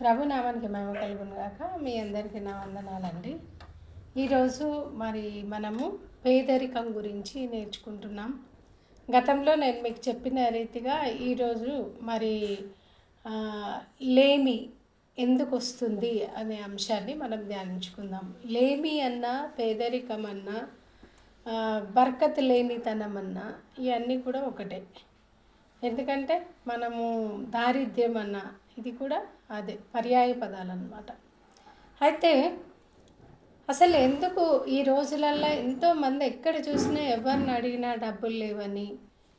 ప్రభునామానికి మేము కలుగును గాక. మీ అందరికీ నా వందనాలండి. ఈరోజు మరి మనము పేదరికం గురించి నేర్చుకుంటున్నాం. గతంలో నేను మీకు చెప్పిన రీతిగా ఈరోజు మరి లేమి ఎందుకు వస్తుంది అనే అంశాన్ని మనం ధ్యానించుకుందాం. లేమి అన్నా పేదరికం అన్నా బర్కత్ లేనితనం అన్నా ఇవన్నీ కూడా ఒకటే. ఎందుకంటే మనము దారిద్ర్యం అన్నా ఇది కూడా అదే పర్యాయ పదాలు అన్నమాట అయితే అసలు ఎందుకు ఈ రోజులల్లో ఎంతోమంది ఎక్కడ చూసినా ఎవరిని అడిగినా డబ్బులు లేవని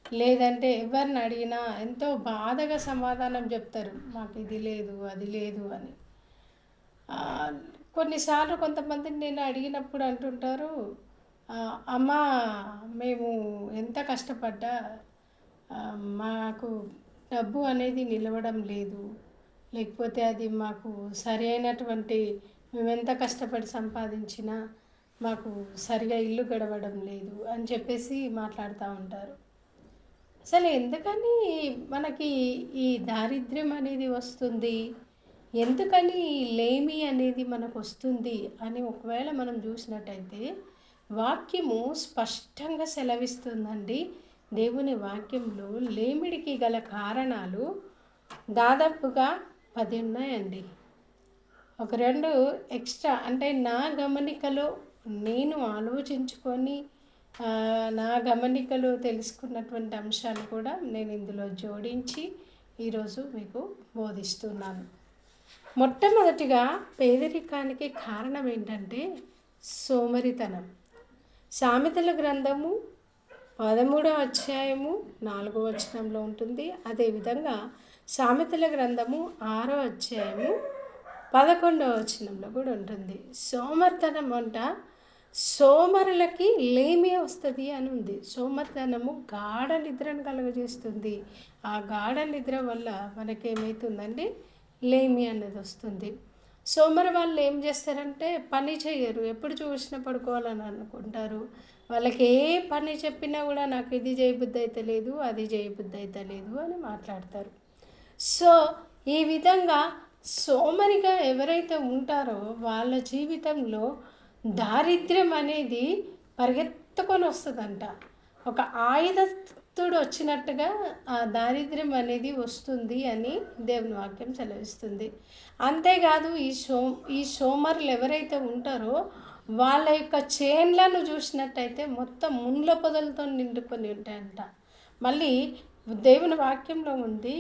లేదంటే ఎవరిని అడిగినా ఎంతో బాధగా సమాధానం చెప్తారు. మాకు ఇది లేదు అది లేదు అని. కొన్నిసార్లు కొంతమందిని నేను అడిగినప్పుడు అంటుంటారు అమ్మ అమ్మా మేము ఎంత కష్టపడ్డా మాకు డబ్బు అనేది నిలవడం లేదు. లేకపోతే అది మాకు సరైనటువంటి అయినటువంటి మేమెంత కష్టపడి సంపాదించినా మాకు సరిగా ఇల్లు గడవడం లేదు అని చెప్పేసి మాట్లాడుతూ ఉంటారు. అసలు ఎందుకని మనకి ఈ దారిద్ర్యం అనేది వస్తుంది? ఎందుకని లేమి అనేది మనకు వస్తుంది? అని ఒకవేళ మనం చూసినట్టయితే వాక్యము స్పష్టంగా సెలవిస్తుందండి. దేవుని వాక్యంలో లేమిడికి గల కారణాలు దాదాపుగా పది ఉన్నాయండి. ఒక రెండు ఎక్స్ట్రా అంటే నా గమనికలో నేను ఆలోచించుకొని నా గమనికలు తెలుసుకున్నటువంటి అంశాలు కూడా నేను ఇందులో జోడించి ఈరోజు మీకు బోధిస్తున్నాను. మొట్టమొదటిగా పేదరికానికి కారణం ఏంటంటే సోమరితనం. సామెతల గ్రంథము పదమూడవ అధ్యాయము నాలుగో వచనంలో ఉంటుంది. అదేవిధంగా సామెతల గ్రంథము ఆరో అధ్యాయము పదకొండవ వచనంలో కూడా ఉంటుంది. సోమర్తనం అంట సోమరులకి లేమి వస్తుంది అని ఉంది. సోమర్తనము గాఢ నిద్రను కలుగజేస్తుంది. ఆ గాఢ నిద్ర వల్ల మనకేమవుతుందండి లేమి అనేది వస్తుంది. సోమరు వాళ్ళు ఏం చేస్తారంటే పని చేయరు. ఎప్పుడు చూసినా పడుకోవాలని అనుకుంటారు. వాళ్ళకి ఏ పని చెప్పినా కూడా నాకు ఇది చేయబుద్ధి అయితే లేదు అది చేయబుద్ధి అయితే లేదు అని మాట్లాడతారు. సో ఈ విధంగా సోమరిగా ఎవరైతే ఉంటారో వాళ్ళ జీవితంలో దారిద్ర్యం అనేది పరిగెత్తుకొని వస్తుందంట. ఒక ఆయుధతుడు వచ్చినట్టుగా ఆ దారిద్ర్యం అనేది వస్తుంది అని దేవుని వాక్యం సెలవిస్తుంది. అంతేకాదు ఈ సో ఈ సోమరులు ఎవరైతే ఉంటారో వాళ్ళ యొక్క చేన్లను చూసినట్టయితే మొత్తం ముండ్ల పొదలతో నిండుకొని ఉంటాయంట. మళ్ళీ దేవుని వాక్యంలో ఉంది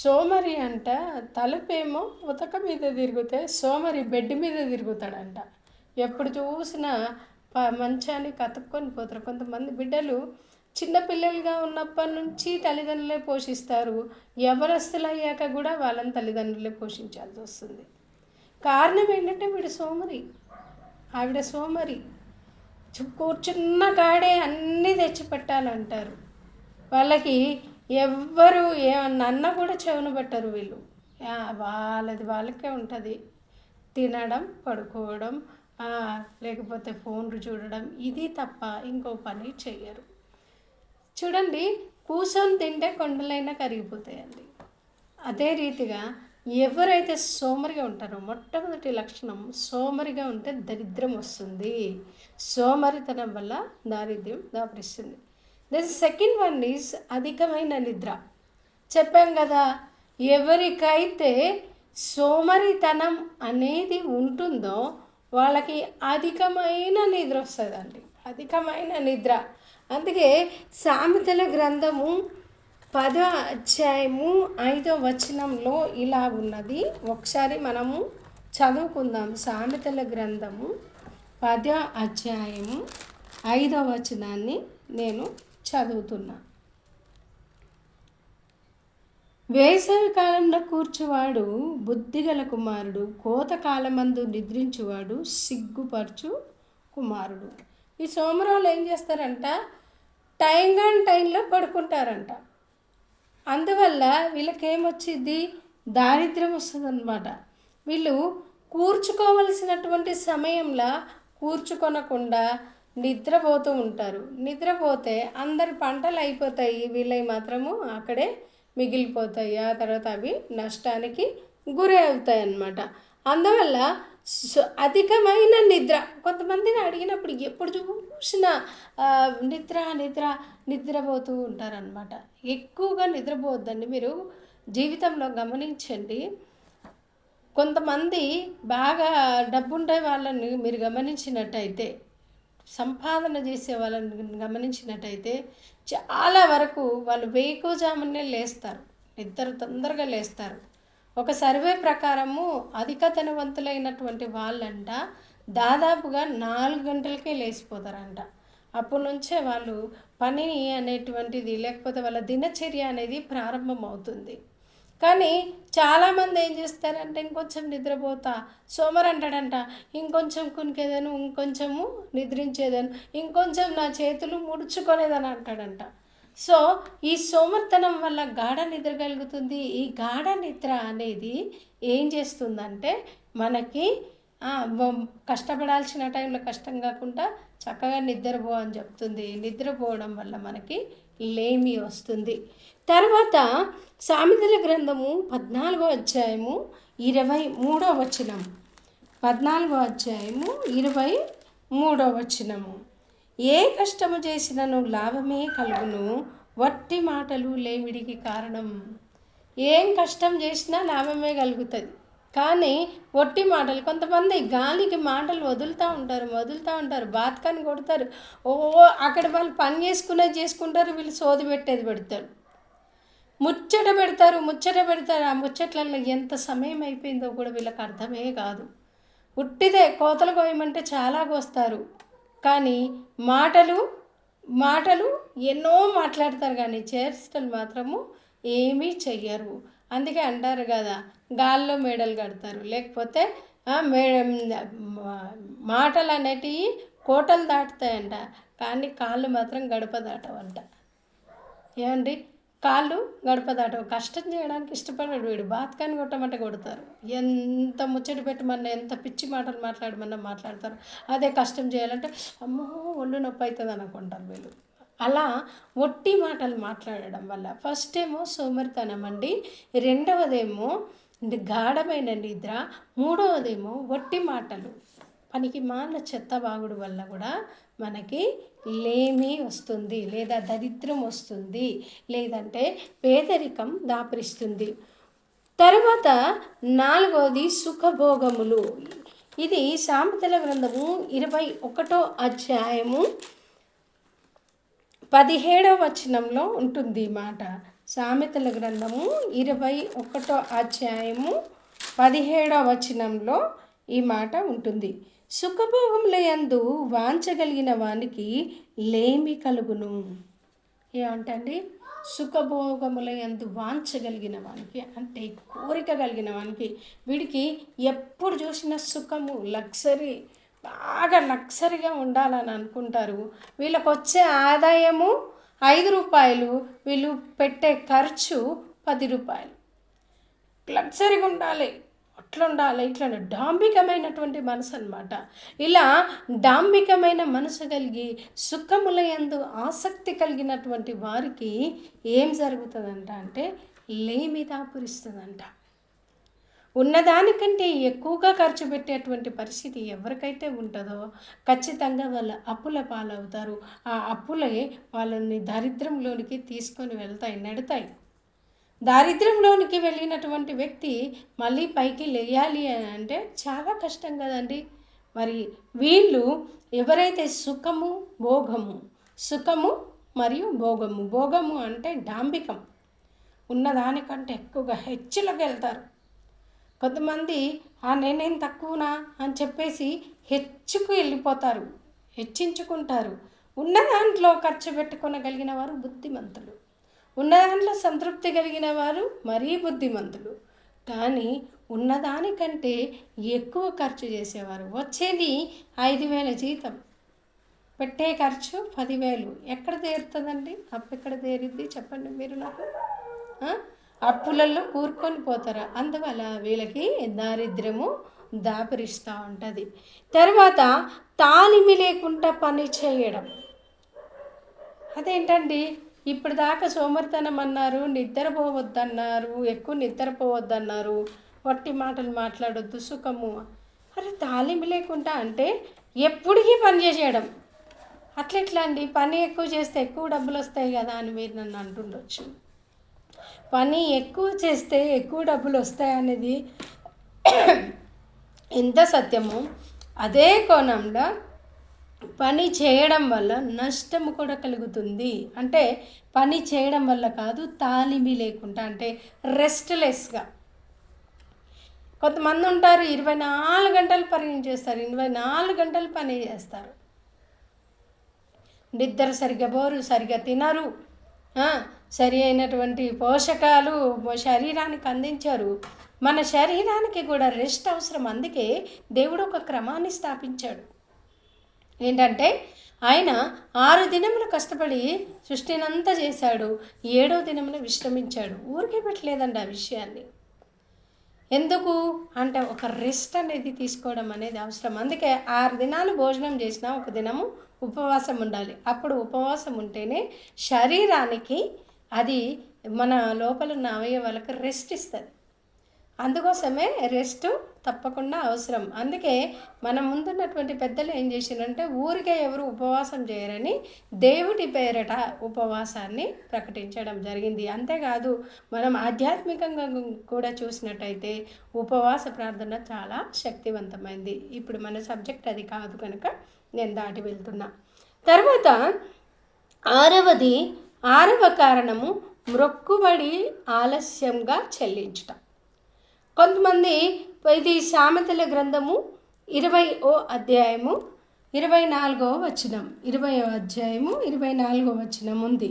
సోమరి అంట తలుపేమో ఉతక మీద తిరిగితే సోమరి బెడ్ మీద తిరుగుతాడంట. ఎప్పుడు చూసినా ప మంచానికి అతుక్కొని పోతారు. కొంతమంది బిడ్డలు చిన్నపిల్లలుగా ఉన్నప్పటి నుంచి తల్లిదండ్రులే పోషిస్తారు. ఎవరస్తులు అయ్యాక కూడా వాళ్ళని తల్లిదండ్రులే పోషించాల్సి వస్తుంది. కారణం ఏంటంటే వీడు సోమరి. ఆవిడ సోమరి. కూర్చున్న కాడే అన్నీ తెచ్చిపెట్టాలంటారు. వాళ్ళకి ఎవ్వరు ఏమన్నా అన్నా కూడా చెవును పెట్టరు వీళ్ళు. వాళ్ళది వాళ్ళకే ఉంటుంది. తినడం పడుకోవడం లేకపోతే ఫోన్లు చూడడం ఇది తప్ప ఇంకో పని చెయ్యరు. చూడండి కూర్చొని తింటే కొండలైనా కరిగిపోతాయండి. అదే రీతిగా ఎవరైతే సోమరిగా ఉంటారో మొట్టమొదటి లక్షణం సోమరిగా ఉంటే దరిద్రం వస్తుంది. సోమరితనం వల్ల దారిద్ర్యం దాపరిస్తుంది. దిస్ సెకండ్ వన్ ఈజ్ అధికమైన నిద్ర చెప్పాం కదా ఎవరికైతే సోమరితనం అనేది ఉంటుందో వాళ్ళకి అధికమైన నిద్ర వస్తుందండి అధికమైన నిద్ర అందుకే సామెతల గ్రంథము పద అధ్యాయము ఐదో వచనంలో ఇలా ఉన్నది ఒకసారి మనము చదువుకుందాం సామెతల గ్రంథము పద అధ్యాయము ఐదో వచనాన్ని నేను చదువుతున్నా. వేసవి కాలంలో కూర్చువాడు బుద్ధిగల కుమారుడు కోత కాలమందు నిద్రించువాడు సిగ్గుపరచు కుమారుడు. ఈ సోమరావులు ఏం చేస్తారంట? టైం కాని టైంలో పడుకుంటారంట. అందువల్ల వీళ్ళకేమొచ్చింది దారిద్ర్యం వస్తుందన్నమాట. వీళ్ళు కూర్చుకోవలసినటువంటి సమయంలో కూర్చుకొనకుండా నిద్రపోతూ ఉంటారు. నిద్రపోతే అందరి పంటలు అయిపోతాయి. వీళ్ళవి మాత్రము అక్కడే మిగిలిపోతాయి. ఆ తర్వాత అవి నష్టానికి గురి అవుతాయి అన్నమాట. అందువల్ల అధికమైన నిద్ర కొంతమందిని అడిగినప్పుడు ఎప్పుడు చూసినా నిద్ర నిద్ర నిద్రపోతూ ఉంటారనమాట ఎక్కువగా నిద్రపోవద్దండి మీరు. జీవితంలో గమనించండి. కొంతమంది బాగా డబ్బుండే వాళ్ళని మీరు గమనించినట్టయితే సంపాదన చేసే వాళ్ళని గమనించినట్టయితే చాలా వరకు వాళ్ళు వేకుజామునే లేస్తారు. నిద్ర తొందరగా లేస్తారు. ఒక సర్వే ప్రకారము అధిక ధనవంతులైనటువంటి వాళ్ళంట దాదాపుగా నాలుగు గంటలకే లేచిపోతారంట. అప్పటి నుంచే వాళ్ళు పని అనేటువంటిది లేకపోతే వాళ్ళ దినచర్య అనేది ప్రారంభమవుతుంది. కానీ చాలామంది ఏం చేస్తారంటే ఇంకొంచెం నిద్రపోతా సోమర్ అంటాడంట ఇంకొంచెం కునికేదాను ఇంకొంచెము నిద్రించేదాను ఇంకొంచెం నా చేతులు ముడుచుకునేదని అంటాడంట. సో ఈ సోమర్తనం వల్ల గాఢ నిద్ర కలుగుతుంది. ఈ గాఢ నిద్ర అనేది ఏం చేస్తుందంటే మనకి కష్టపడాల్సిన టైంలో కష్టం కాకుండా చక్కగా నిద్రపో అని చెప్తుంది. నిద్రపోవడం వల్ల మనకి లేమి వస్తుంది. తర్వాత సామెతల గ్రంథము పద్నాలుగో అధ్యాయము ఇరవై మూడో వచనం పద్నాలుగో అధ్యాయము ఇరవై మూడో వచనము. ఏ కష్టము చేసినను లాభమే కలుగును వట్టి మాటలు లేమిడికి కారణం. ఏం కష్టం చేసినా లాభమే కలుగుతుంది. కానీ ఒట్టి మాటలు కొంతమంది గాలికి మాటలు వదులుతూ ఉంటారు వదులుతూ ఉంటారు బాత్కాన్ని కొడతారు. ఓ అక్కడ వాళ్ళు పని చేసుకునేది చేసుకుంటారు వీళ్ళు సోది పెట్టేది పెడతారు. ముచ్చట పెడతారు ముచ్చట పెడతారు. ఆ ముచ్చట్లలో ఎంత సమయం అయిపోయిందో కూడా వీళ్ళకి అర్థమే కాదు. ఉట్టిదే కోతలు కోయమంటే చాలా కోస్తారు. కానీ మాటలు మాటలు ఎన్నో మాట్లాడతారు కానీ చేష్టలు మాత్రము ఏమీ చెయ్యరు. అందుకే అంటారు కదా గాల్లో మేడలు కడతారు. లేకపోతే ఆ, మే మాటలు అనేటివి కోటలు దాటుతాయంట. కానీ కాళ్ళు మాత్రం గడప దాటవంట. ఏమండి? కాళ్ళు గడప దాటవు కష్టం చేయడానికి ఇష్టపడాడు వీడు. బాత్కాన్ని కొట్టమంటే కొడతారు. ఎంత ముచ్చటి పెట్టమన్నా ఎంత పిచ్చి మాటలు మాట్లాడమన్నా మాట్లాడతారు. అదే కష్టం చేయాలంటే అమ్మో ఒళ్ళు నొప్పి అవుతుంది అనుకుంటారు వీళ్ళు. అలా ఒట్టి మాటలు మాట్లాడడం వల్ల ఫస్ట్ ఏమో సోమరితనం అండి. రెండవదేమో గాఢమైన నిద్ర. మూడవదేమో ఒట్టి మాటలు. పనికి మాల చెత్త బాగుడు వల్ల కూడా మనకి లేమి వస్తుంది లేదా దరిద్రం వస్తుంది లేదంటే పేదరికం దాపరిస్తుంది. తర్వాత నాలుగవది సుఖభోగములు. ఇది సామెతల గ్రంథము ఇరవై ఒకటో అధ్యాయము పదిహేడవ వచనంలో ఉంటుంది ఈ మాట. సామెతల గ్రంథము ఇరవై ఒకటో అధ్యాయము పదిహేడవ వచనంలో ఈ మాట ఉంటుంది. సుఖభోగముల యందు వాంచగలిగిన వానికి లేమి కలుగును. ఏమంటండి? సుఖభోగముల యందు వాంచగలిగిన వానికి అంటే కోరిక కలిగిన వానికి వీడికి ఎప్పుడు చూసిన సుఖము లగ్జరీ బాగా లగ్జరీగా ఉండాలని అనుకుంటారు. వీళ్ళకి వచ్చే ఆదాయము ఐదు రూపాయలు వీళ్ళు పెట్టే ఖర్చు పది రూపాయలు. లగ్జరీగా ఉండాలి. అట్లా ఉండాలి ఇట్లా డాంబికమైనటువంటి మనసు అనమాట ఇలా డాంబికమైన మనసు కలిగి సుఖములయందు ఆసక్తి కలిగినటువంటి వారికి ఏం జరుగుతుందంట అంటే లేమి దాపురిస్తుందంట. ఉన్నదానికంటే ఎక్కువగా ఖర్చు పెట్టేటువంటి పరిస్థితి ఎవరికైతే ఉంటుందో ఖచ్చితంగా వాళ్ళ అప్పుల పాలవుతారు. ఆ అప్పులే వాళ్ళని దరిద్రంలోనికి తీసుకొని వెళ్తాయి నడతాయి. దారిద్ర్యంలోనికి వెళ్ళినటువంటి వ్యక్తి మళ్ళీ పైకి లేయాలి అని అంటే చాలా కష్టం కదండి. మరి వీళ్ళు ఎవరైతే సుఖము భోగము సుఖము మరియు భోగము భోగము అంటే డాంబికం ఉన్నదానికంటే ఎక్కువగా హెచ్చులకు వెళ్తారు. కొంతమంది ఆ నేనేం తక్కువనా? అని చెప్పేసి హెచ్చుకు వెళ్ళిపోతారు హెచ్చించుకుంటారు. ఉన్న దాంట్లో ఖర్చు పెట్టుకోగలిగిన వారు బుద్ధిమంతులు. ఉన్న దాంట్లో సంతృప్తి కలిగిన వారు మరీ బుద్ధిమంతులు. కానీ ఉన్నదానికంటే ఎక్కువ ఖర్చు చేసేవారు వచ్చేది ఐదు వేల జీతం. పెట్టే ఖర్చు పదివేలు ఎక్కడ తీరుతుందండి? అప్పు ఎక్కడ తీరిద్ది? చెప్పండి మీరు నాకు. అప్పులలో కూరుకొని పోతారు? అందువల్ల వీళ్ళకి దారిద్ర్యము దాపరిస్తూ ఉంటుంది. తర్వాత తాలిమి లేకుండా పని చేయడం. అదేంటండి? ఇప్పుడు దాకా సోమరితనం అన్నారు నిద్రపోవద్దన్నారు ఎక్కువ నిద్రపోవద్దన్నారు. వట్టి మాటలు మాట్లాడొద్దు సుఖము. అరే తాలింపు లేకుండా అంటే ఎప్పటికీ పని చేసేయడం? అట్లెట్లా అండి పని ఎక్కువ చేస్తే ఎక్కువ డబ్బులు వస్తాయి కదా అని మీరు నన్ను అంటుండొచ్చు. పని ఎక్కువ చేస్తే ఎక్కువ డబ్బులు వస్తాయి అనేది ఎంత సత్యమో అదే కోణంలో పని చేయడం వల్ల నష్టం కూడా కలుగుతుంది. అంటే పని చేయడం వల్ల కాదు తాలిమి లేకుండా అంటే రెస్ట్లెస్గా. కొంతమంది ఉంటారు ఇరవై నాలుగు గంటలు పని చేస్తారు ఇరవై నాలుగు గంటలు పని చేస్తారు. నిద్ర సరిగ్గా పోరు సరిగ్గా తినరు. సరి అయినటువంటి పోషకాలు శరీరానికి అందించారు. మన శరీరానికి కూడా రెస్ట్ అవసరం. అందుకే దేవుడు ఒక క్రమాన్ని స్థాపించాడు. ఏంటంటే ఆయన ఆరు దినములు కష్టపడి సృష్టినంతా చేశాడు ఏడో దినమున విశ్రమించాడు. ఊరికే పెట్టలేదండి ఆ విషయాన్ని. ఎందుకు? అంటే ఒక రెస్ట్ అనేది తీసుకోవడం అనేది అవసరం. అందుకే ఆరు దినాలు భోజనం చేసినా ఒక దినము ఉపవాసం ఉండాలి. అప్పుడు ఉపవాసం ఉంటేనే శరీరానికి అది మన లోపల ఉన్న అవయవాలకు రెస్ట్ ఇస్తుంది. అందుకోసమే రెస్ట్ తప్పకుండా అవసరం. అందుకే మన ముందున్నటువంటి పెద్దలు ఏం చేసారంటే ఊరికే ఎవరు ఉపవాసం చేయరని దేవుడి పేరట ఉపవాసాన్ని ప్రకటించడం జరిగింది. అంతేకాదు మనం ఆధ్యాత్మికంగా కూడా చూసినట్టయితే ఉపవాస ప్రార్థన చాలా శక్తివంతమైంది. ఇప్పుడు మన సబ్జెక్ట్ అది కాదు కనుక నేను దాటి వెళ్తున్నా. తర్వాత ఆరవది ఆరవ కారణము మ్రొక్కుబడి ఆలస్యంగా చెల్లించటం. కొంతమంది ఇది సామెతల గ్రంథము ఇరవై ఓ అధ్యాయము ఇరవై నాలుగో వచనం ఇరవై అధ్యాయము ఇరవై నాలుగో వచనం ఉంది.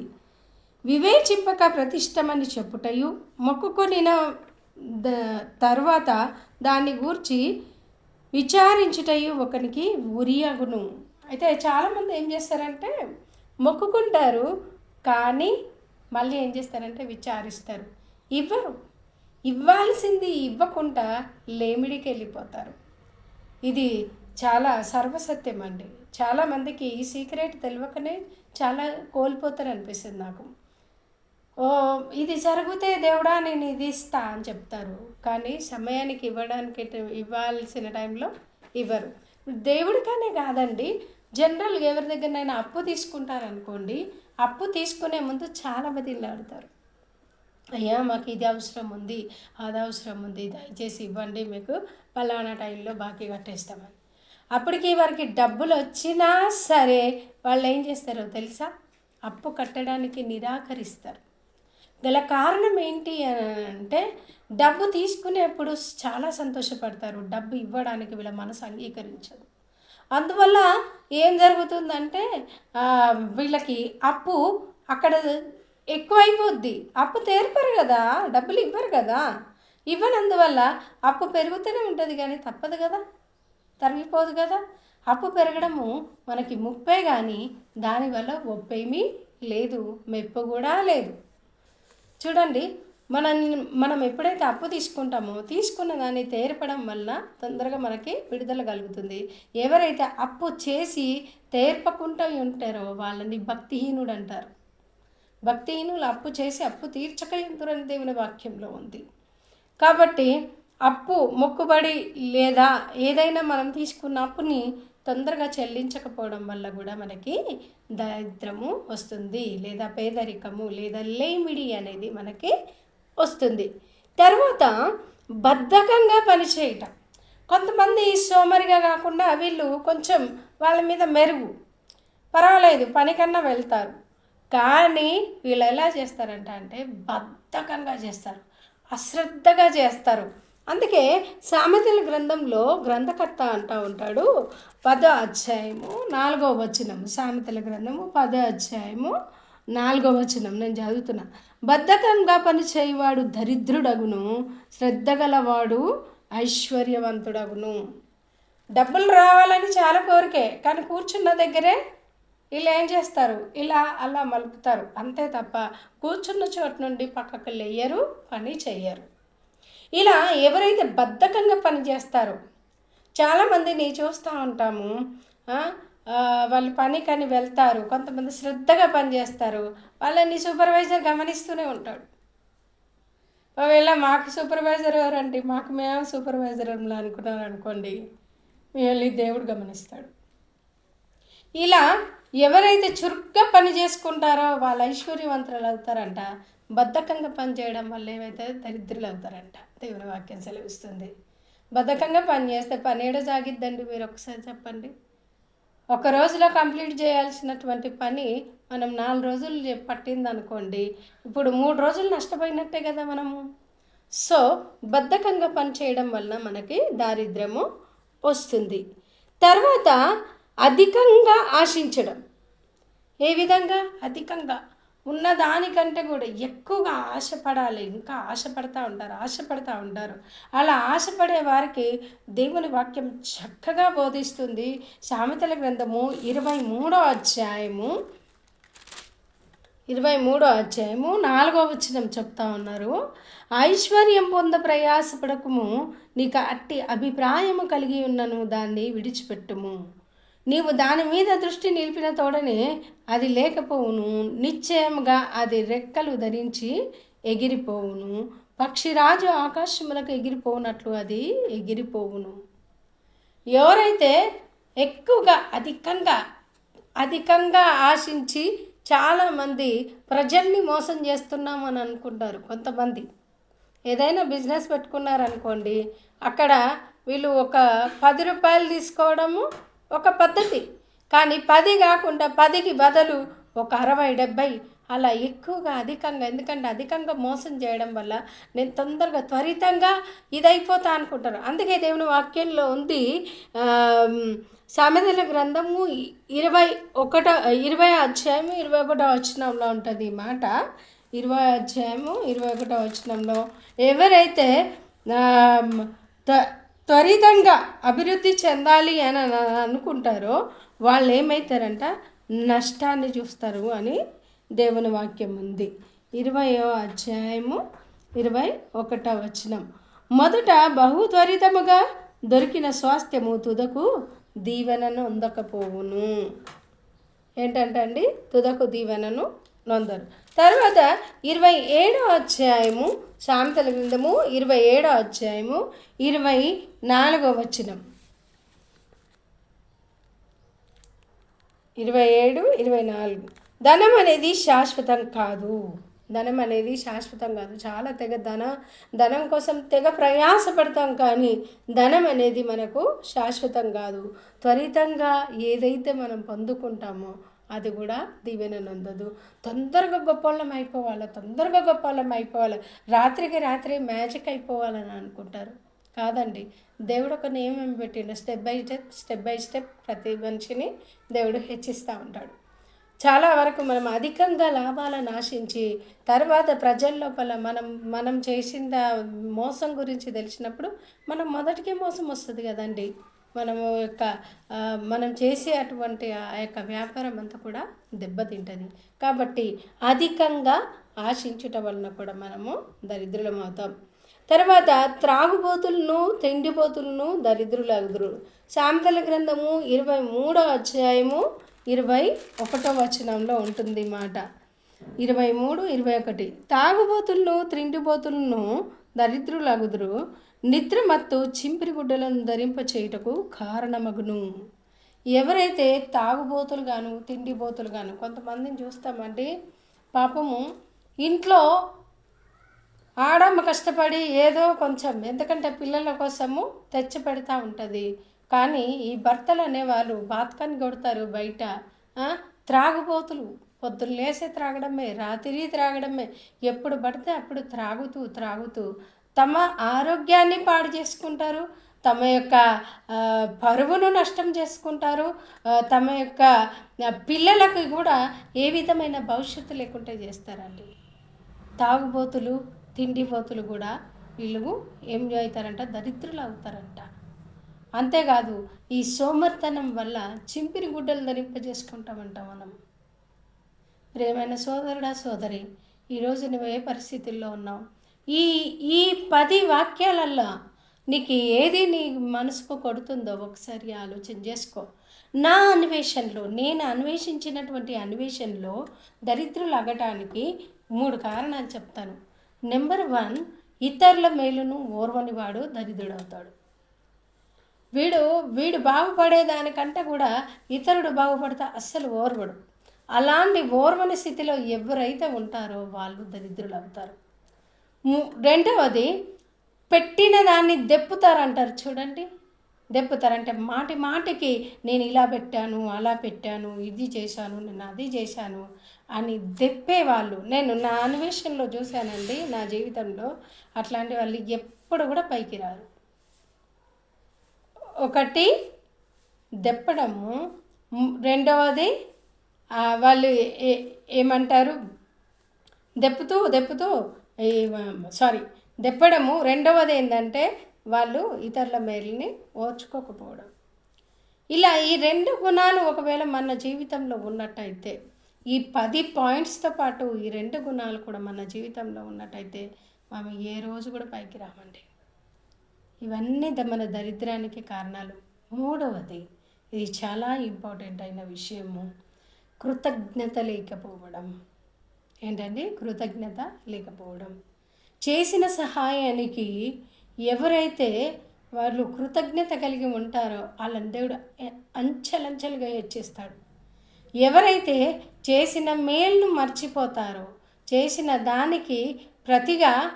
వివేచింపక ప్రతిష్టమని చెప్పుటయు మొక్కుకొనిన ద తర్వాత దాన్ని గూర్చి విచారించుటయు ఒకనికి ఉరియగును అయితే చాలామంది ఏం చేస్తారంటే మొక్కుకుంటారు కానీ మళ్ళీ ఏం చేస్తారంటే విచారిస్తారు. ఇవ్వరు. ఇవ్వాల్సింది ఇవ్వకుండా లేమిడికి వెళ్ళిపోతారు. ఇది చాలా సర్వసత్యం అండి. చాలామందికి ఈ సీక్రెట్ తెలియకనే చాలా కోల్పోతారు అనిపిస్తుంది నాకు. ఓ ఇది జరిగితే దేవుడా నేను ఇది ఇస్తా అని చెప్తారు. కానీ సమయానికి ఇవ్వడానికి ఇవ్వాల్సిన టైంలో ఇవ్వరు. దేవుడికనే కాదండి. జనరల్గా ఎవరి దగ్గరనైనా అప్పు తీసుకుంటారనుకోండి అప్పు తీసుకునే ముందు చాలా మంది అయ్యా మాకు ఇది అవసరం ఉంది అది అవసరం ఉంది దయచేసి ఇవ్వండి మీకు పలానా టైంలో బాకీ కట్టేస్తామని. అప్పటికి వారికి డబ్బులు వచ్చినా సరే వాళ్ళు ఏం చేస్తారో తెలుసా? అప్పు కట్టడానికి నిరాకరిస్తారు. గల కారణం ఏంటి అని అంటే డబ్బు తీసుకునేప్పుడు చాలా సంతోషపడతారు. డబ్బు ఇవ్వడానికి వీళ్ళ మనసు అంగీకరించదు. అందువల్ల ఏం జరుగుతుందంటే వీళ్ళకి అప్పు అక్కడ ఎక్కువ అయిపోద్ది అప్పు తీర్పరు కదా డబ్బులు ఇవ్వరు కదా. ఇవ్వనందువల్ల అప్పు పెరుగుతూనే ఉంటుంది కానీ తప్పదు కదా తరిగిపోదు కదా. అప్పు పెరగడము మనకి ముప్పే కానీ దానివల్ల ఒప్పేమీ లేదు మెప్పు కూడా లేదు. చూడండి మనం మనం ఎప్పుడైతే అప్పు తీసుకుంటామో తీసుకున్న దాన్ని తేర్పడం వల్ల తొందరగా మనకి విడుదల కలుగుతుంది. ఎవరైతే అప్పు చేసి తేర్పకుండా ఉంటారో వాళ్ళని భక్తిహీనుడు అంటారు భక్తిహీనులు అప్పు చేసి అప్పు తీర్చక ఎందురని దేవుని వాక్యంలో ఉంది. కాబట్టి అప్పు మొక్కుబడి లేదా ఏదైనా మనం తీసుకున్న అప్పుని తొందరగా చెల్లించకపోవడం వల్ల కూడా మనకి దరిద్రము వస్తుంది లేదా పేదరికము లేదా లేమిడి అనేది మనకి వస్తుంది. తర్వాత బద్ధకంగా పనిచేయటం కొంతమంది సోమరిగా కాకుండా వీళ్ళు కొంచెం వాళ్ళ మీద మెరుగు. పర్వాలేదు పనికన్నా వెళ్తారు. కానీ వీళ్ళు ఎలా చేస్తారంట అంటే బద్ధకంగా చేస్తారు అశ్రద్ధగా చేస్తారు. అందుకే సామెతల గ్రంథంలో గ్రంథకర్త అంటూ ఉంటాడు పద అధ్యాయము నాలుగో వచనం సామెతల గ్రంథము పద అధ్యాయము నాలుగో వచనం నేను చదువుతున్నా. బద్ధకంగా పనిచేయవాడు దరిద్రుడగును శ్రద్ధ గలవాడు ఐశ్వర్యవంతుడగును. డబ్బులు రావాలని చాలా కోరికే కానీ కూర్చున్న దగ్గరే ఇలా ఏం చేస్తారు? ఇలా అలా మలుపుతారు. అంతే తప్ప కూర్చున్న చోటు నుండి పక్కకు లేయరు పని చెయ్యరు. ఇలా ఎవరైతే బద్ధకంగా పని చేస్తారో చాలామందిని చూస్తూ ఉంటాము. వాళ్ళు పనికని వెళ్తారు కొంతమంది శ్రద్ధగా పనిచేస్తారు వాళ్ళని సూపర్వైజర్ గమనిస్తూనే ఉంటాడు. ఒకవేళ మాకు సూపర్వైజర్ ఎవరండి మాకు మేము సూపర్వైజర్ అనుకున్నాం అనుకోండి మిమ్మల్ని దేవుడు గమనిస్తాడు. ఇలా ఎవరైతే చురుగ్గా పని చేసుకుంటారో వాళ్ళు ఐశ్వర్యవంతులు అవుతారంట. బద్ధకంగా పని చేయడం వల్ల ఏమైతే దరిద్రులు అవుతారంట. దేవుని వాక్యం సెలవిస్తుంది. బద్ధకంగా పని చేస్తే పని ఏడ సాగిద్దండి? మీరు ఒకసారి చెప్పండి. ఒక రోజులో కంప్లీట్ చేయాల్సినటువంటి పని మనం నాలుగు రోజులు పట్టింది అనుకోండి ఇప్పుడు మూడు రోజులు నష్టపోయినట్టే కదా మనము. సో బద్ధకంగా పని చేయడం వల్ల మనకి దారిద్ర్యము వస్తుంది. తర్వాత అధికంగా ఆశించడం. ఏ విధంగా? అధికంగా. ఉన్నదానికంటే కూడా ఎక్కువగా ఆశపడాలి. ఇంకా ఆశపడతా ఉంటారు ఆశపడతా ఉంటారు. అలా ఆశపడే వారికి దేవుని వాక్యం చక్కగా బోధిస్తుంది. సామెతల గ్రంథము ఇరవై మూడో అధ్యాయము ఇరవై మూడో అధ్యాయము నాలుగో వచనం చెప్తా ఉన్నారు. ఐశ్వర్యం పొంద ప్రయాసపడకము నీకు అట్టి అభిప్రాయము కలిగి ఉన్నను దాన్ని విడిచిపెట్టుము. నీవు దాని మీద దృష్టి నిలిపిన తోడనే అది లేకపోవును. నిశ్చయముగా అది రెక్కలు ధరించి ఎగిరిపోవును. పక్షిరాజు ఆకాశములకు ఎగిరిపోవునట్లు అది ఎగిరిపోవును. ఎవరైతే ఎక్కువగా అధికంగా అధికంగా ఆశించి చాలామంది ప్రజల్ని మోసం చేస్తున్నామని అనుకుంటారు కొంతమంది. ఏదైనా బిజినెస్ పెట్టుకున్నారనుకోండి అక్కడ వీళ్ళు ఒక పది రూపాయలు తీసుకోవడము ఒక పద్ధతి. కానీ పది కాకుండా పదికి బదులు ఒక అరవై డెబ్బై అలా ఎక్కువగా అధికంగా ఎందుకంటే అధికంగా మోసం చేయడం వల్ల నేను తొందరగా త్వరితంగా ఇదైపోతా అనుకుంటాను. అందుకే దేవుని వాక్యంలో ఉంది ఆమ్, సామెతల గ్రంథము ఇరవై ఒకటో ఇరవై అధ్యాయము ఇరవై ఒకటో వచనంలో ఉంటుంది ఈ మాట. ఇరవై అధ్యాయము ఇరవై ఒకటో వచనంలో ఎవరైతే త- త్వరితంగా అభివృద్ధి చెందాలి అని అనుకుంటారో వాళ్ళు ఏమవుతారంట నష్టాన్ని చూస్తారు అని దేవుని వాక్యం ఉంది. ఇరవయో అధ్యాయము ఇరవై ఒకటో వచనం. మొదట బహు త్వరితముగా దొరికిన స్వాస్థ్యము తుదకు దీవెనను అందకపోవును. ఏంటంటే అండి తుదకు దీవెనను నొందరు. తర్వాత ఇరవై ఏడో అధ్యాయము సామెతల గ్రంథము ఇరవై ఏడో అధ్యాయము ఇరవై నాలుగో వచనం. ఇరవై ఏడు ఇరవై నాలుగు. ధనం అనేది శాశ్వతం కాదు. ధనం అనేది శాశ్వతం కాదు. చాలా తెగ ధన ధనం కోసం తెగ ప్రయాసపడతాం కానీ ధనం అనేది మనకు శాశ్వతం కాదు. త్వరితంగా ఏదైతే మనం పొందుకుంటామో అది కూడా దీవెన తొందరగా గొప్పవాళ్ళం అయిపోవాలి తొందరగా గొప్పవాళ్ళం అయిపోవాలి. రాత్రికి రాత్రి మ్యాజిక్ అయిపోవాలని అనుకుంటారు. కాదండి దేవుడు ఒక నియమం పెట్టిండు. Step by step step by step ప్రతి మనిషిని దేవుడు హెచ్చిస్తూ ఉంటాడు. చాలా వరకు మనం అధికంగా లాభాలను ఆశించి తర్వాత ప్రజల లోపల మనం మనం చేసిన మోసం గురించి తెలిసినప్పుడు మనం మొదటికే మోసం వస్తుంది కదండి. మనము యొక్క మనం చేసే అటువంటి ఆ యొక్క వ్యాపారం అంతా కూడా దెబ్బతింటుంది. కాబట్టి అధికంగా ఆశించుట వలన కూడా మనము దరిద్రులం అవుతాం. తర్వాత త్రాగుబోతులను తిండిపోతులను దరిద్రులగుదురు సామెతల గ్రంథము ఇరవై మూడో అధ్యాయము ఇరవై ఒకటో వచనంలో ఉంటుంది మాట. ఇరవై మూడు ఇరవై ఒకటి. తాగుబోతులను త్రిండిపోతులను దరిద్రులగుదురు నిద్ర మత్తు చింపిరి గుడ్డలను ధరింప చేయుటకు కారణమగును. ఎవరైతే తాగుబోతులు గాను తిండిబోతులు గాను కొంతమందిని చూస్తామండి పాపము ఇంట్లో ఆడమ్మ కష్టపడి ఏదో కొంచెం ఎందుకంటే పిల్లల కోసము తెచ్చి పెడతా ఉంటుంది. కానీ ఈ భర్తలు అనేవాళ్ళు బాత్కాన్ని కొడతారు బయట. త్రాగుబోతులు. పొద్దున్న లేసే త్రాగడమే రాత్రి త్రాగడమే. ఎప్పుడు పడితే అప్పుడు త్రాగుతూ త్రాగుతూ. తమ ఆరోగ్యాన్ని పాడు చేసుకుంటారు తమ యొక్క పరువును నష్టం చేసుకుంటారు తమ యొక్క పిల్లలకు కూడా ఏ విధమైన భవిష్యత్తు లేకుండా చేస్తారండి. తాగుబోతులు తిండిపోతులు కూడా వీళ్ళు ఏం అవుతారంట దరిద్రులు అవుతారంట. అంతేకాదు ఈ సోమర్తనం వల్ల చింపిరి గుడ్డలు ధరింపజేసుకుంటామంట మనం. ప్రేమైన సోదరుడా సోదరి ఈరోజు నువ్వు ఏ పరిస్థితుల్లో ఉన్నావు? ఈ ఈ పది వాక్యాలల్లో నీకు ఏది నీ మనసుకు కొడుతుందో ఒకసారి ఆలోచన చేసుకో. నా అన్వేషణలో నేను అన్వేషించినటువంటి అన్వేషణలో దరిద్రులు అగటానికి మూడు కారణాలు చెప్తాను. నెంబర్ వన్ ఇతరుల మేలును ఓర్వని వాడు దరిద్రుడవుతాడు. వీడు వీడు బాగుపడేదానికంటే కూడా ఇతరుడు బాగుపడితే అస్సలు ఓర్వడు. అలాంటి ఓర్వని స్థితిలో ఎవరైతే ఉంటారో వాళ్ళు దరిద్రులు అవుతారు రెండవది పెట్టిన దాన్ని దెప్పుతారంటారు చూడండి. దెప్పుతారంటే మాటి మాటికి నేను ఇలా పెట్టాను అలా పెట్టాను ఇది చేశాను నేను అది చేశాను అని దెప్పేవాళ్ళు నేను నా అన్వేషణలో చూశానండి నా జీవితంలో అట్లాంటి వాళ్ళు ఎప్పుడు కూడా పైకి రారు. ఒకటి దెప్పడము రెండవది వాళ్ళు ఏ- ఏమంటారు? దెప్పుతూ దెప్పుతూ సారీ దెప్పడము రెండవది ఏంటంటే వాళ్ళు ఇతరుల మేలుని ఓర్చుకోకపోవడం. ఇలా ఈ రెండు గుణాలు ఒకవేళ మన జీవితంలో ఉన్నట్టయితే ఈ పది పాయింట్స్తో పాటు ఈ రెండు గుణాలు కూడా మన జీవితంలో ఉన్నట్టయితే మనం ఏ రోజు కూడా పైకి రామండి. ఇవన్నీ మన దరిద్రానికి కారణాలు. మూడవది ఇది చాలా ఇంపార్టెంట్ అయిన విషయము కృతజ్ఞత లేకపోవడం. ఏంటంటే కృతజ్ఞత లేకపోవడం. చేసిన సహాయానికి ఎవరైతే వాళ్ళు కృతజ్ఞత కలిగి ఉంటారో వాళ్ళని దేవుడు అంచెలంచెలుగా హెచ్చిస్తాడు. ఎవరైతే చేసిన మేలును మర్చిపోతారో చేసిన దానికి ప్రతిగా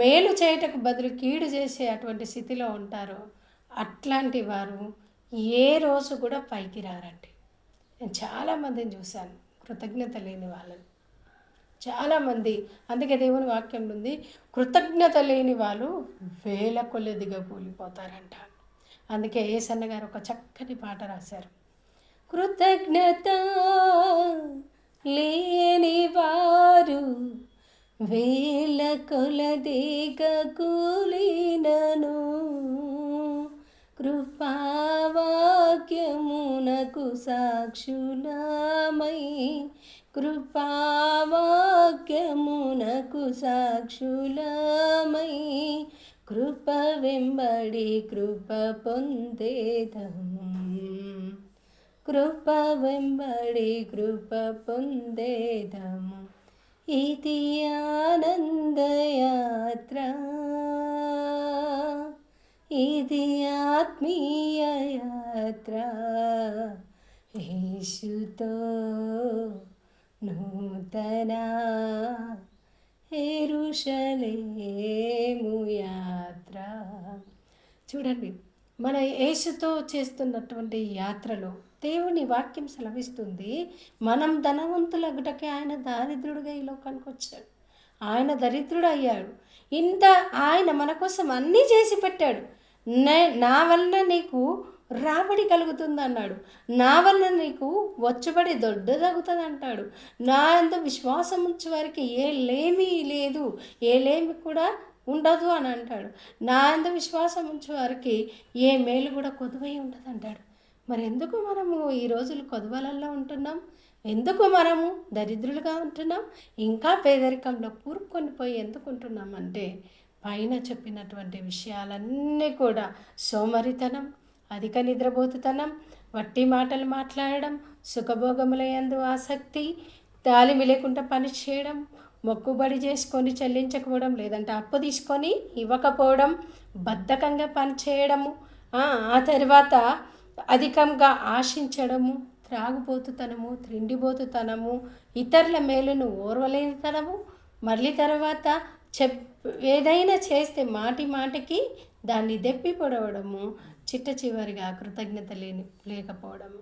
మేలు చేయటకు బదులు కీడు చేసే అటువంటి స్థితిలో ఉంటారో అట్లాంటి వారు ఏ రోజు కూడా పైకి రారండి. నేను చాలామందిని చూశాను. కృతజ్ఞత లేని వాళ్ళని. చాలామంది అందుకే దేవుని వాక్యం ఉంది కృతజ్ఞత లేని వాళ్ళు వేల కొలదిగా కూలిపోతారంట. అందుకే ఏసన్న గారు ఒక చక్కని పాట రాశారు. కృతజ్ఞత లేని వారు వేల కొలదిగా కూలినను. కృపావాక్యమునకు సాక్షులమై కృపావాక్యమునకు సాక్షులమై కృప వెంబడి కృప పొందేదము కృప వెంబడి కృప పొందేదము ఇది ఆనందయాత్ర. ఇది ఆత్మీయ యాత్ర. యేసుతో నూతన ఎరుషలేము యాత్ర. చూడండి మన యేసుతో చేస్తున్నటువంటి యాత్రలో దేవుని వాక్యం సెలవిస్తుంది మనం ధనవంతులగుటకే ఆయన దారిద్రుడిగా ఈ లోకానికి వచ్చాడు. ఆయన దరిద్రుడు అయ్యాడు ఇంత ఆయన మన కోసం అన్నీ చేసి పెట్టాడు. నే నా వల్ల నీకు రాబడి కలుగుతుంది అన్నాడు నా వల్ల నీకు వచ్చుబడి దొడ్డదగుతుంది అంటాడు నా అంత విశ్వాసం ఉంచే వారికి ఏ లేమి లేదు. ఏ లేమి కూడా ఉండదు అని అంటాడు. నా అంత విశ్వాసం ఉంచే వారికి ఏ మేలు కూడా కొదువై ఉండదు అంటాడు మరి ఎందుకు మనము ఈ రోజులు కొదువలల్లో ఉంటున్నాం? ఎందుకు మనము దరిద్రులుగా ఉంటున్నాం? ఇంకా పేదరికంలో కూరుకొని పోయి ఎందుకు ఉంటున్నామంటే పైన చెప్పినటువంటి విషయాలన్నీ కూడా సోమరితనం అధిక నిద్రపోతుతనం వట్టి మాటలు మాట్లాడడం సుఖభోగములయందు ఆసక్తి తాలిమి లేకుండా పని చేయడం మొక్కుబడి చేసుకొని చెల్లించకపోవడం లేదంటే అప్పు తీసుకొని ఇవ్వకపోవడం బద్ధకంగా పనిచేయడము ఆ ఆ తర్వాత అధికంగా ఆశించడము త్రాగుబోతుతనము త్రిండిబోతుతనము ఇతరుల మేలును ఓర్వలేనితనము మళ్ళీ తర్వాత చెప్ ఏదైనా చేస్తే మాటి మాటికి దాన్ని దెప్పి పొడవడము చిట్ట చివరిగా కృతజ్ఞత లేని లేకపోవడము.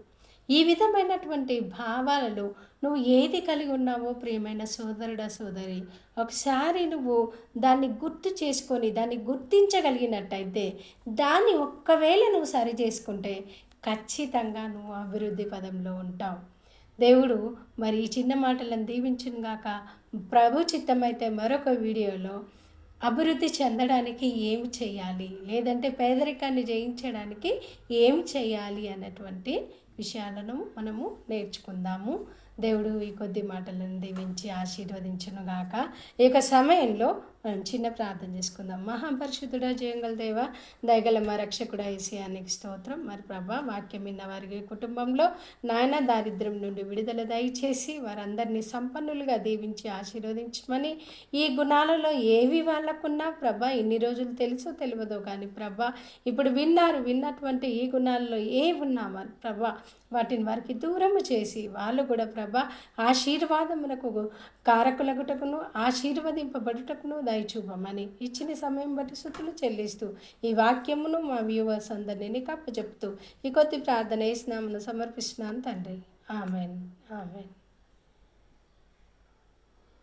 ఈ విధమైనటువంటి భావాలలో నువ్వు ఏది కలిగి ఉన్నావో ప్రియమైన సోదరుడా సోదరి ఒకసారి నువ్వు దాన్ని గుర్తు చేసుకొని దాన్ని గుర్తించగలిగినట్టయితే దాన్ని ఒక్కవేళ నువ్వు సరి చేసుకుంటే ఖచ్చితంగా నువ్వు అభివృద్ధి పదంలో ఉంటావు. దేవుడు మరి ఈ చిన్న మాటలను దీవించును గాక ప్రభు చిత్తమైతే మరొక వీడియోలో అభివృద్ధి చెందడానికి ఏమి చేయాలి? లేదంటే పేదరికాన్ని జయించడానికి ఏమి చేయాలి అన్నటువంటి విషయాలను మనము నేర్చుకుందాము. దేవుడు ఈ కొద్ది మాటలను దీవించి ఆశీర్వదించునుగాక. ఈ యొక్క సమయంలో మనం చిన్న ప్రార్థన చేసుకుందాం. మహాపరిశుద్ధుడ జయంగల దేవ దయగల మా రక్షకుడ ఏసియానికి స్తోత్రం. మరి ప్రభా వాక్యం విన్న వారి కుటుంబంలో నాయన దారిద్ర్యం నుండి విడుదల దయచేసి వారందరినీ సంపన్నులుగా దీవించి ఆశీర్వదించమని ఈ గుణాలలో ఏవి వాళ్ళకున్నా ప్రభా ఇన్ని రోజులు తెలుసో తెలియదో కానీ ప్రభా ఇప్పుడు విన్నారు విన్నటువంటి ఈ గుణాలలో ఏ ఉన్నామా ప్రభా వాటిని వారికి దూరము చేసి వాళ్ళు కూడా ప్రభా ఆశీర్వాదమునకు కారకులగుటకును ఆశీర్వదింపబడుటకును దయచూపమని ఇచ్చిన సమయం బట్టి శుతులు చెల్లిస్తూ ఈ వాక్యమును మా వ్యూవర్స్ అందరినీ కప్పచెప్తూ ఈ కొద్ది ప్రార్థన వేసినామను సమర్పిస్తున్నాను తండ్రి. ఆమెన్. ఆమెన్.